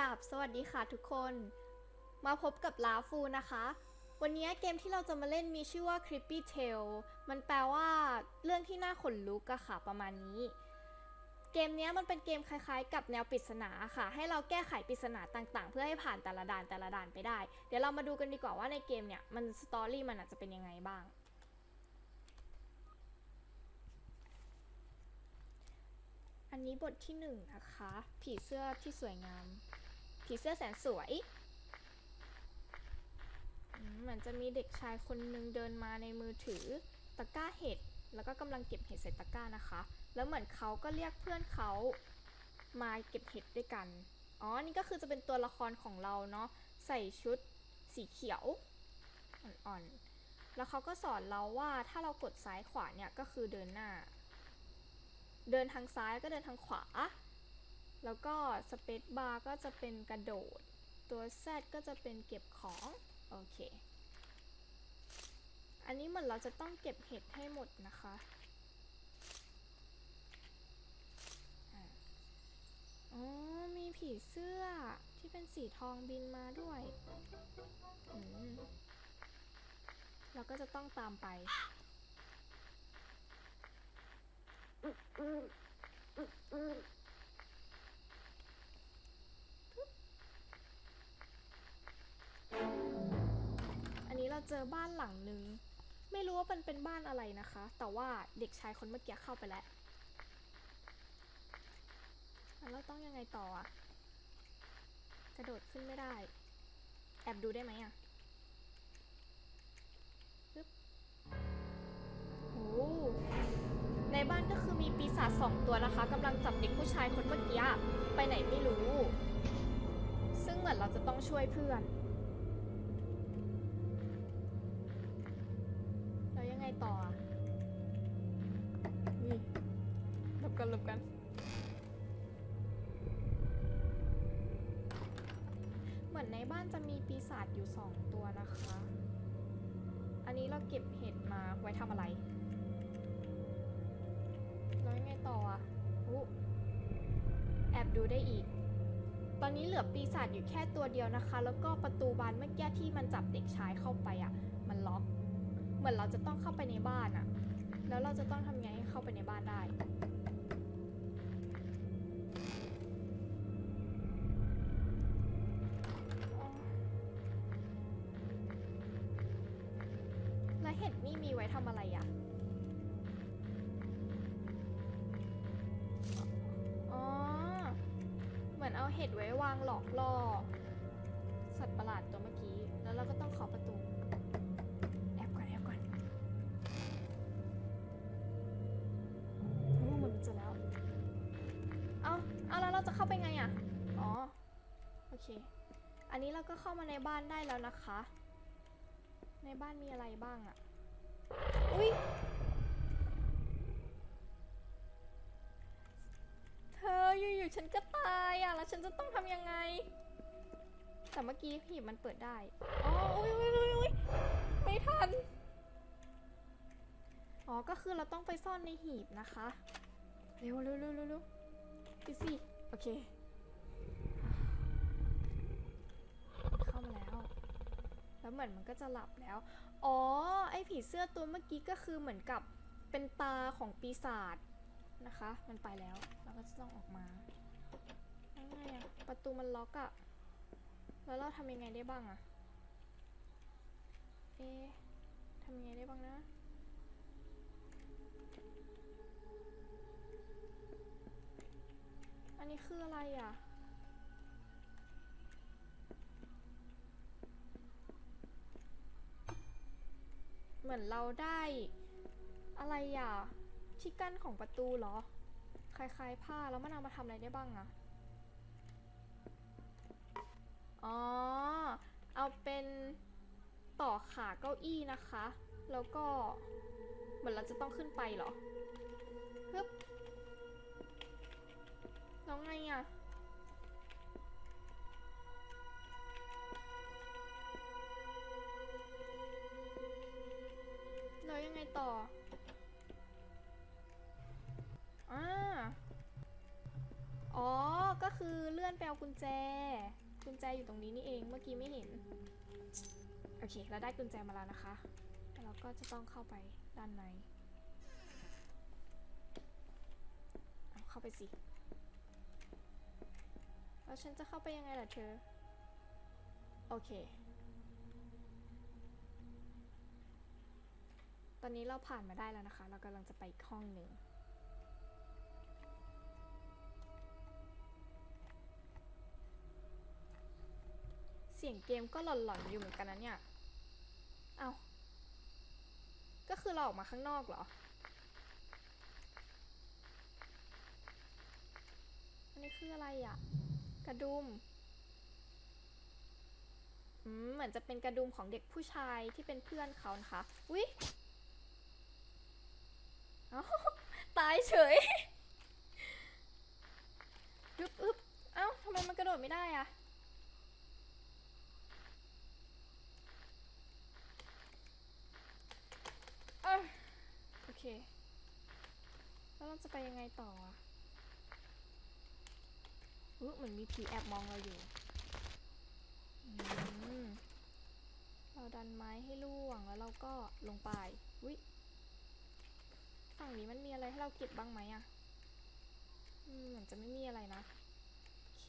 ราบสวัสดีค่ะทุกคน มาพบกับลาฟูนะคะ วันนี้เกมที่เราจะมาเล่นมีชื่อว่า Creepy Tale มันแปลว่าเรื่องที่น่าขนลุกอะค่ะประมาณนี้ เกมนี้มันเป็นเกมคล้ายๆ กับแนวปริศนาค่ะ ให้เราแก้ไขปริศนาต่างๆ เพื่อให้ผ่านแต่ละด่านแต่ละด่านไปได้ เดี๋ยวเรามาดูกันดีกว่าว่าในเกมเนี่ยมันสตอรี่มันอาจจะเป็นยังไงบ้างอันนี้บทที่หนึ่งนะคะ ผีเสื้อที่สวยงาม ผีเสื้อแสนสวยมเหมือนจะมีเด็กชายคนหนึ่งเดินมาในมือถือตะกร้าเห็ด แล้วก็กำลังเก็บเห็ดใส่ตะกร้านะคะ แล้วเหมือนเขาก็เรียกเพื่อนเขามาเก็บเห็ดด้วยกัน อ๋อ นี่ก็คือจะเป็นตัวละครของเราเนาะ ใส่ชุดสีเขียวอ่อนๆ แล้วเขาก็สอนเราว่าถ้าเรากดซ้ายขวาเนี่ยก็คือเดินหน้า เดินทางซ้ายก็เดินทางขวา แล้วก็สเปซบาร์ก็จะเป็นกระโดด ตัว Z ก็จะเป็นเก็บของ โอเค อันนี้เหมือนเราจะต้องเก็บเห็ดให้หมดนะคะอ๋อ มีผีเสื้อที่เป็นสีทองบินมาด้วยเราก็จะต้องตามไป อบ้านหลังหนึ่งไม่รู้ว่ามันเป็นบ้านอะไรนะคะ แต่ว่าเด็กชายคนเมื่อกี้เข้าไปแล้วแล้วต้องยังไงต่ออะกระโดดขึ้นไม่ได้ แอบดูได้ไหมอะปึ๊บโอ้ในบ้านก็คือมีปีศาจสองตัวนะคะกำลังจับเด็กผู้ชายคนเมื่อกี้ไปไหนไม่รู้ ซึ่งเหมือนเราจะต้องช่วยเพื่อน ต่อนี่หลบกันหลบกัน เหมือนในบ้านจะมีปีศาจอยู่สองตัวนะคะ อันนี้เราเก็บเห็ดมาไว้ทำอะไรแล้วยังไงต่ออะอุ๊แอบดูได้อีก ตอนนี้เหลือปีศาจอยู่แค่ตัวเดียวนะคะ แล้วก็ประตูบานเมื่อกี้ที่มันจับเด็กชายเข้าไปอะ มันล็อก เหมือนเราจะต้องเข้าไปในบ้านอะแล้วเราจะต้องทำไงให้เข้าไปในบ้านได้ แล้วเห็ดนี่มีไว้ทำอะไรอะอ๋อ เหมือนเอาเห็ดไว้วางหลอกล่อสัตว์ประหลาดตัวเมื่อกี้ แล้วเราก็ต้องเคาะประตู แล้วเราจะเข้าไปไงอะ อ๋อ โอเค อันนี้เราก็เข้ามาในบ้านได้แล้วนะคะ ในบ้านมีอะไรบ้างอะ อุ้ยเธออยู่ๆฉันก็ตายอะ แล้วฉันจะต้องทำยังไง แต่เมื่อกี้หีบมันเปิดได้ อ๋ออุ้ยอุ้ยอุ้ยอุ้ยไม่ทัน อ๋อ ก็คือเราต้องไปซ่อนในหีบนะคะ เร็วเร็วเร็วเร็วเร็ว ดิสิ โอเค เข้ามาแล้ว แล้วเหมือนมันก็จะหลับแล้ว อ๋อ ไอผีเสื้อตัวเมื่อกี้ก็คือเหมือนกับเป็นตาของปีศาจนะคะ มันไปแล้ว เราก็จะต้องออกมาแล้วไงอะประตูมันล็อกอะแล้วเราทำยังไงได้บ้างอะเอ๊ทำยังไงได้บ้างนะ อันนี้คืออะไรอะเหมือนเราได้อะไรอะที่กั้นของประตูเหรอ คล้ายๆผ้าแล้วมันเอามาทำอะไรได้บ้างอะอ๋อ เอาเป็นต่อขาเก้าอี้นะคะ แล้วก็เหมือนเราจะต้องขึ้นไปเหรอปึ๊บ ญแจ กุญแจอยู่ตรงนี้นี่เอง เมื่อกี้ไม่เห็น โอเค เราได้กุญแจมาแล้วนะคะแล้วเราก็จะต้องเข้าไปด้านในเอาเข้าไปสิ แล้วฉันจะเข้าไปยังไงล่ะเธอ โอเค ตอนนี้เราผ่านมาได้แล้วนะคะ เรากำลังจะไปอีกห้องหนึ่ง สียงเกมก็หล่อนๆอยู่เหมือนกันนะเนี่ย เอาก็คือเราออกมาข้างนอกเหรอ อันนี้คืออะไรอะ่ะ กระดุม อืม เหมือนจะเป็นกระดุมของเด็กผู้ชายที่เป็นเพื่อนเขานะคะอุ๊ยเอ้าตายเฉย อึบอึบเอ้าทำไมมันกระโดดไม่ได้อะ เอ้ยโอเค แล้วเราจะไปยังไงต่ออะอุ๊ยเหมือนมีผีแอบมองเราอยู่เราดันไม้ให้ล่วงแล้วเราก็ลงไปวิฝั่งนี้มันมีอะไรให้เราเก็บบ้างไหมอะเหมือนจะไม่มีอะไรนะโอเค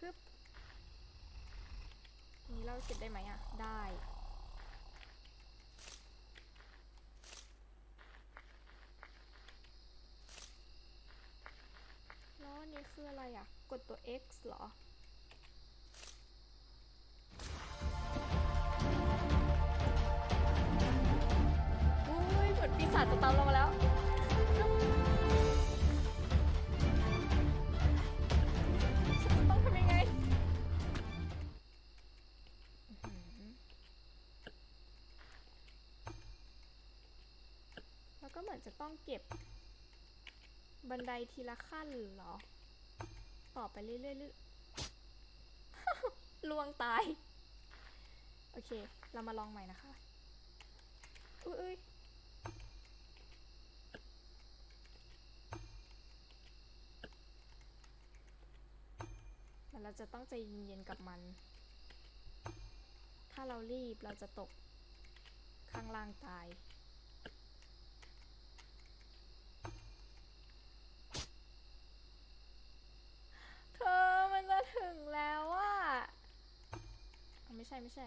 ฮึบนี้เราเก็บได้ไหมอะได้ แล้วอันนี้ คืออะไรอะกดตัว X เหรออุ้ยเหมือนปีศาจจะตามเรามาแล้วฉันจะต้องทำยังไงแล้วก็เหมือนจะต้องเก็บบันไดทีละขั้นเหรอ ต่อไปเรื่อยๆเรื่อยลวงตาย โอเค เรามาลองใหม่นะคะอุ้ยอุ้ยมันเราจะต้องใจเย็นๆกับมัน ถ้าเรารีบเราจะตกข้างล่างตาย เธอมันจะถึงแล้วอะอะ ไม่ใช่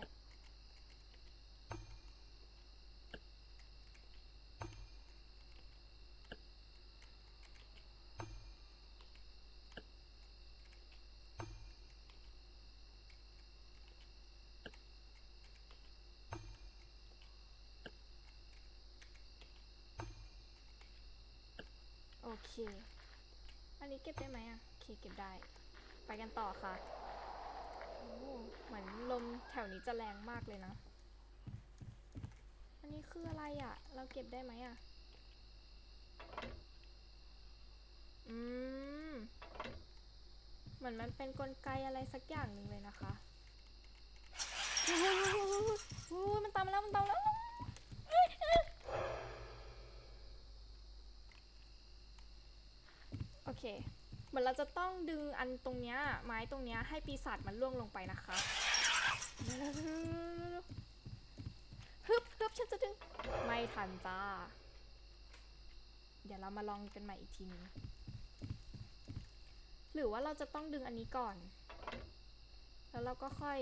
โอเค อันนี้เก็บได้ไหมอะโอเคเก็บได้ ไปกันต่อค่ะ เหมือนลมแถวนี้จะแรงมากเลยนะ อันนี้คืออะไรอะ เราเก็บได้ไหมอะ อืม เหมือนมันเป็นนกลไกอะไรสักอย่างหนึ่งเลยนะคะโอ้โหมันตามมาแล้ว มันตามแล้วโอเค เหมือนเราจะต้องดึงอันตรงเนี้ยไม้ตรงเนี้ยให้ปีศาจมันล่วงลงไปนะคะฮึบฮึบฉันจะดึง ไม่ทันจ้า เดี๋ยวเรามาลองกันใหม่อีกทีนึงหรือว่าเราจะต้องดึงอันนี้ก่อน แล้วเราก็ค่อย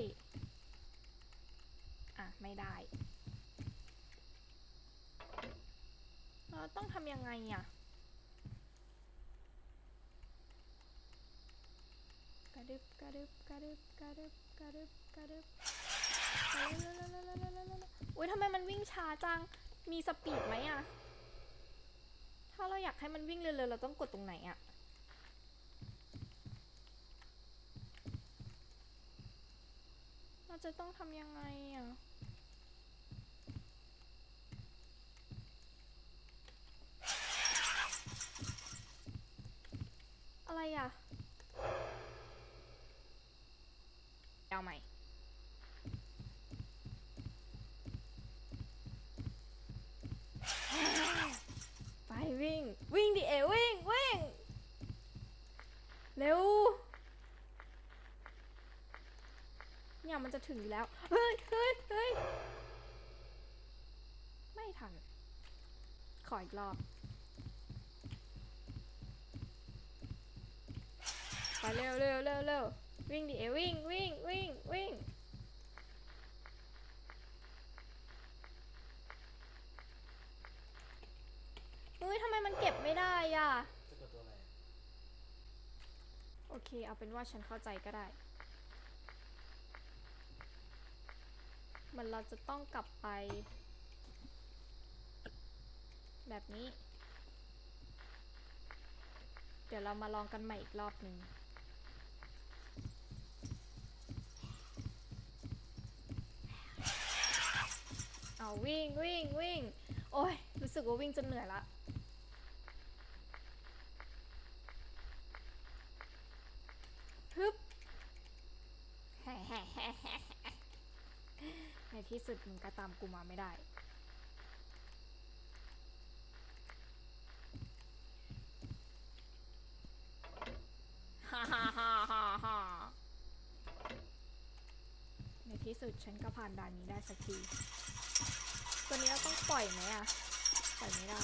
อะ ไม่ได้ เราต้องทำยังไงอะ กระ ดึบกระดึบกระดึบกระดึบกระดึบกระดึบอุ้ยทำไมมันวิ่งช้าจัง มีสปีดไหมอะถ้าเราอยากให้มันวิ่งเร็วๆเราต้องกดตรงไหนอะเราจะต้องทำยังไงอะ อะไรอะ เอาใหม่ ไปวิ่ง วิ่งดิเอวิ่ง วิ่ง มันจะถึงอยู่แล้ว เฮ้ยเฮ้ยเฮ้ยไม่ทัน ขออีกรอบ ไปเร็วเร็วเร็วเร็ววิ่งดิเอวิ่งวิ่งวิ่งวิ่งเฮ้ยทำไมมันเก็บไม่ได้อะ จะกดตัวอะไรอะโอเค เอาเป็นว่าฉันเข้าใจก็ได้ เหมันเราจะต้องกลับไป แบบนี้ เดี๋ยวเรามาลองกันใหม่อีกรอบหนึ่งเอาวิ่งวิ่งวิ่ง โอ้ย รู้สึกว่าวิ่งจนเหนื่อยละ ฮึบ ใน ที่สุดมึงก็ตามกูมาไม่ได้ ฮ่าฮ่าฮ่าฮ่าฮ่าในที่สุดฉันก็ผ่านด่านนี้ได้สักที ตัวนี้เราต้องปล่อยไหมอะปล่อยไม่ได้